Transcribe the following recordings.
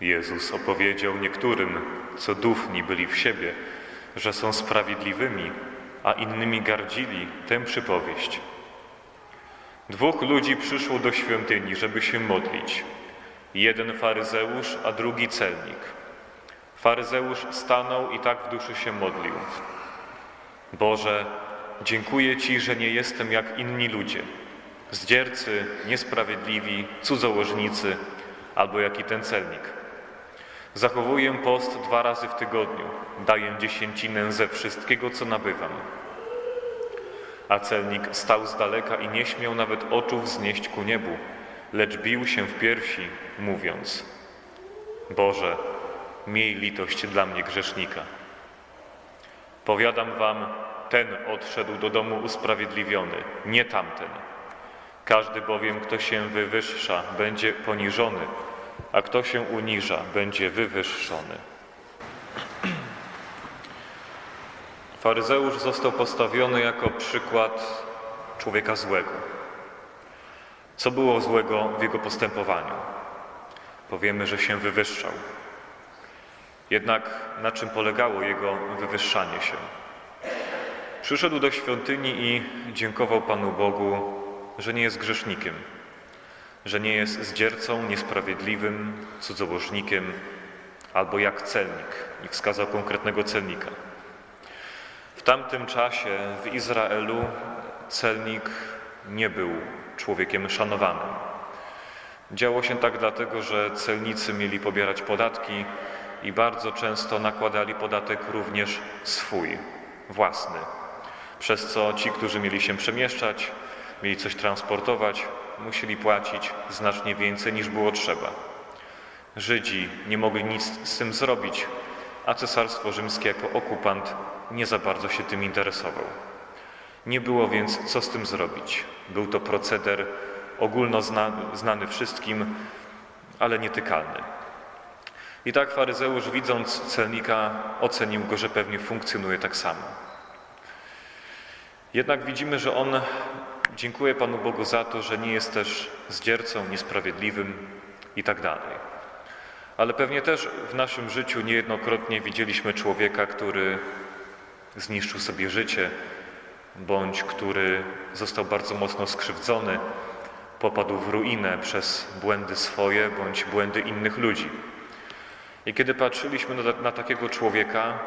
Jezus opowiedział niektórym, co dufni byli w siebie, że są sprawiedliwymi, a innymi gardzili, tę przypowieść. Dwóch ludzi przyszło do świątyni, żeby się modlić. Jeden faryzeusz, a drugi celnik. Faryzeusz stanął i tak w duszy się modlił. Boże, dziękuję Ci, że nie jestem jak inni ludzie. Zdziercy, niesprawiedliwi, cudzołożnicy, albo jak i ten celnik. Zachowuję post dwa razy w tygodniu, daję dziesięcinę ze wszystkiego, co nabywam. A celnik stał z daleka i nie śmiał nawet oczu wznieść ku niebu, lecz bił się w piersi, mówiąc: Boże, miej litość dla mnie grzesznika. Powiadam wam, ten odszedł do domu usprawiedliwiony, nie tamten. Każdy bowiem, kto się wywyższa, będzie poniżony, a kto się uniża, będzie wywyższony. Faryzeusz został postawiony jako przykład człowieka złego. Co było złego w jego postępowaniu? Powiemy, że się wywyższał. Jednak na czym polegało jego wywyższanie się? Przyszedł do świątyni i dziękował Panu Bogu, że nie jest grzesznikiem, że nie jest zdziercą, niesprawiedliwym, cudzołożnikiem albo jak celnik i wskazał konkretnego celnika. W tamtym czasie w Izraelu celnik nie był człowiekiem szanowanym. Działo się tak dlatego, że celnicy mieli pobierać podatki i bardzo często nakładali podatek również swój, własny, przez co ci, którzy mieli się przemieszczać, mieli coś transportować, musieli płacić znacznie więcej niż było trzeba. Żydzi nie mogli nic z tym zrobić, a Cesarstwo Rzymskie jako okupant nie za bardzo się tym interesował. Nie było więc co z tym zrobić. Był to proceder ogólno znany wszystkim, ale nietykalny. I tak faryzeusz, widząc celnika, ocenił go, że pewnie funkcjonuje tak samo. Jednak widzimy, że on dziękuję Panu Bogu za to, że nie jest też zdziercą, niesprawiedliwym i tak dalej. Ale pewnie też w naszym życiu niejednokrotnie widzieliśmy człowieka, który zniszczył sobie życie, bądź który został bardzo mocno skrzywdzony, popadł w ruinę przez błędy swoje bądź błędy innych ludzi. I kiedy patrzyliśmy na, na takiego człowieka,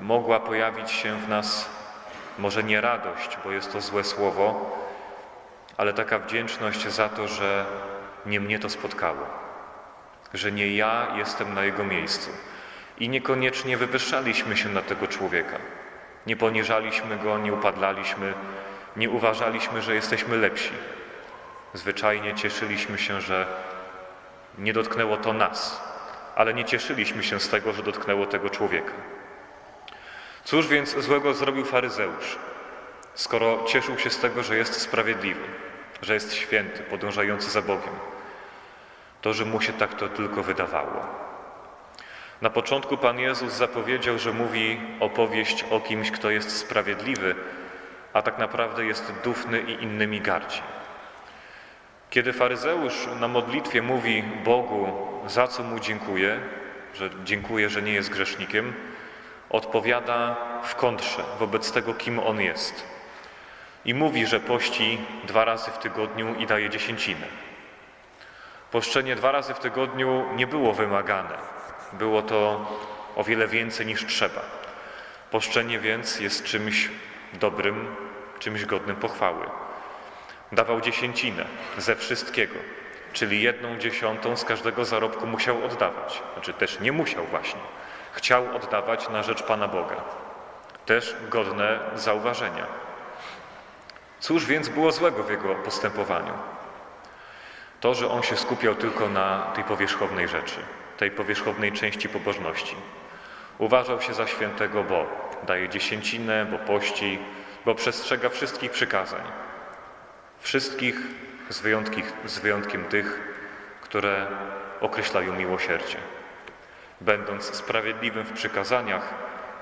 mogła pojawić się w nas może nie radość, bo jest to złe słowo, ale taka wdzięczność za to, że nie mnie to spotkało, że nie ja jestem na jego miejscu. I niekoniecznie wywyższaliśmy się na tego człowieka. Nie poniżaliśmy go, nie upadlaliśmy, nie uważaliśmy, że jesteśmy lepsi. Zwyczajnie cieszyliśmy się, że nie dotknęło to nas, ale nie cieszyliśmy się z tego, że dotknęło tego człowieka. Cóż więc złego zrobił faryzeusz, skoro cieszył się z tego, że jest sprawiedliwy, że jest święty, podążający za Bogiem? To, że mu się tak to tylko wydawało. Na początku Pan Jezus zapowiedział, że mówi opowieść o kimś, kto jest sprawiedliwy, a tak naprawdę jest dufny i innymi gardzi. Kiedy faryzeusz na modlitwie mówi Bogu, za co mu dziękuję, że dziękuję, że nie jest grzesznikiem, odpowiada w kontrze wobec tego, kim on jest. I mówi, że pości dwa razy w tygodniu i daje dziesięcinę. Poszczenie dwa razy w tygodniu nie było wymagane. Było to o wiele więcej niż trzeba. Poszczenie więc jest czymś dobrym, czymś godnym pochwały. Dawał dziesięcinę ze wszystkiego, czyli jedną dziesiątą z każdego zarobku musiał oddawać. Znaczy też nie musiał właśnie chciał oddawać na rzecz Pana Boga. Też godne zauważenia. Cóż więc było złego w jego postępowaniu? To, że on się skupiał tylko na tej powierzchownej rzeczy, tej powierzchownej części pobożności. Uważał się za świętego, bo daje dziesięcinę, bo pości, bo przestrzega wszystkich przykazań. Wszystkich z, z wyjątkiem tych, które określają miłosierdzie będąc sprawiedliwym w przykazaniach,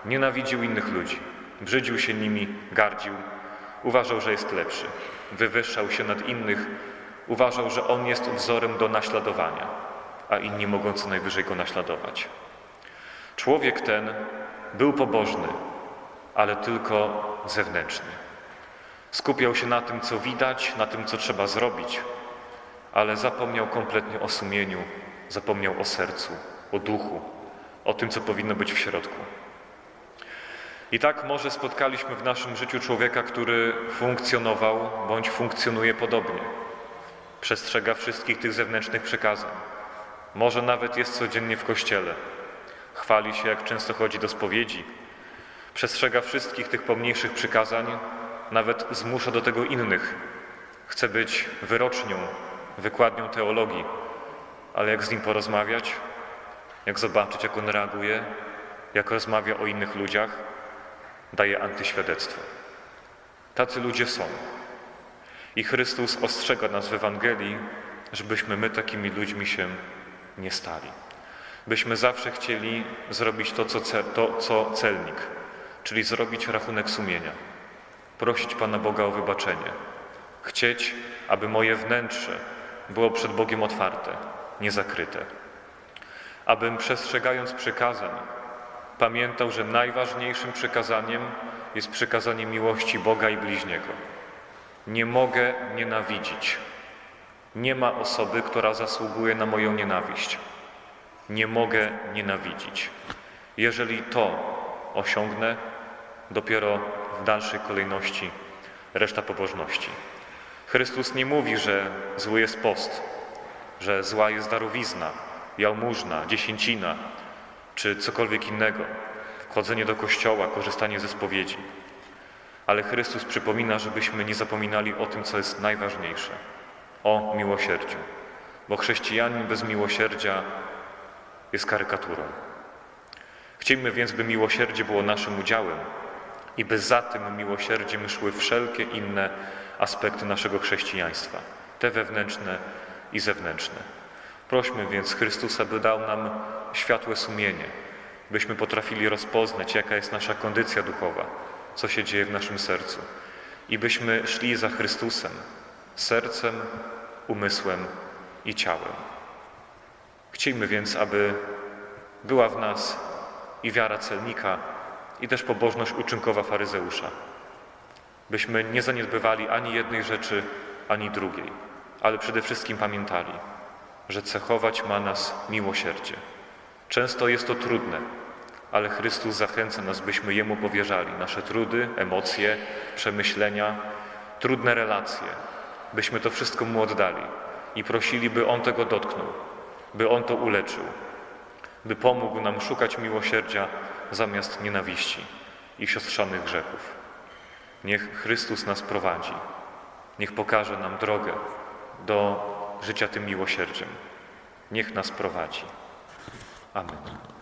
nienawidził innych ludzi, brzydził się nimi, gardził, uważał, że jest lepszy, wywyższał się nad innych, uważał, że on jest wzorem do naśladowania. a inni mogą co najwyżej go naśladować. Człowiek ten był pobożny, ale tylko zewnętrzny. Skupiał się na tym, co widać, na tym, co trzeba zrobić, ale zapomniał kompletnie o sumieniu, zapomniał o sercu, o duchu, o tym, co powinno być w środku. I tak może spotkaliśmy w naszym życiu człowieka, który funkcjonował bądź funkcjonuje podobnie. Przestrzega wszystkich tych zewnętrznych przekazań. Może nawet jest codziennie w kościele. Chwali się, jak często chodzi do spowiedzi. Przestrzega wszystkich tych pomniejszych przykazań, nawet zmusza do tego innych. Chce być wyrocznią, wykładnią teologii, ale jak z nim porozmawiać, jak zobaczyć, jak on reaguje, jak rozmawia o innych ludziach, daje antyświadectwo. Tacy ludzie są. I Chrystus ostrzega nas w Ewangelii, żebyśmy my takimi ludźmi się nie stali. Byśmy zawsze chcieli zrobić to, co, cel, to, co celnik, czyli zrobić rachunek sumienia, prosić Pana Boga o wybaczenie, chcieć, aby moje wnętrze było przed Bogiem otwarte, niezakryte, abym przestrzegając przykazań, pamiętał, że najważniejszym przykazaniem jest przykazanie miłości Boga i bliźniego. Nie mogę nienawidzić. Nie ma osoby, która zasługuje na moją nienawiść. Nie mogę nienawidzić. Jeżeli to osiągnę, dopiero w dalszej kolejności reszta pobożności. Chrystus nie mówi, że zły jest post, że zła jest darowizna, jałmużna, dziesięcina, czy cokolwiek innego, chodzenie do kościoła, korzystanie ze spowiedzi. Ale Chrystus przypomina, żebyśmy nie zapominali o tym, co jest najważniejsze o miłosierdziu, bo chrześcijanin bez miłosierdzia jest karykaturą. Chcielibyśmy więc, by miłosierdzie było naszym udziałem i by za tym miłosierdziem szły wszelkie inne aspekty naszego chrześcijaństwa, te wewnętrzne i zewnętrzne. Prośmy więc Chrystusa, by dał nam światłe sumienie, byśmy potrafili rozpoznać, jaka jest nasza kondycja duchowa, co się dzieje w naszym sercu i byśmy szli za Chrystusem sercem, umysłem i ciałem. Chciejmy więc, aby była w nas i wiara celnika, i też pobożność uczynkowa faryzeusza. Byśmy nie zaniedbywali ani jednej rzeczy, ani drugiej, ale przede wszystkim pamiętali, że cechować ma nas miłosierdzie. Często jest to trudne, ale Chrystus zachęca nas, byśmy Jemu powierzali nasze trudy, emocje, przemyślenia, trudne relacje, byśmy to wszystko Mu oddali i prosili, by On tego dotknął, by On to uleczył, by pomógł nam szukać miłosierdzia zamiast nienawiści i siostrzanych grzechów. Niech Chrystus nas prowadzi, niech pokaże nam drogę do życia tym miłosierdziem. Niech nas prowadzi. Amen.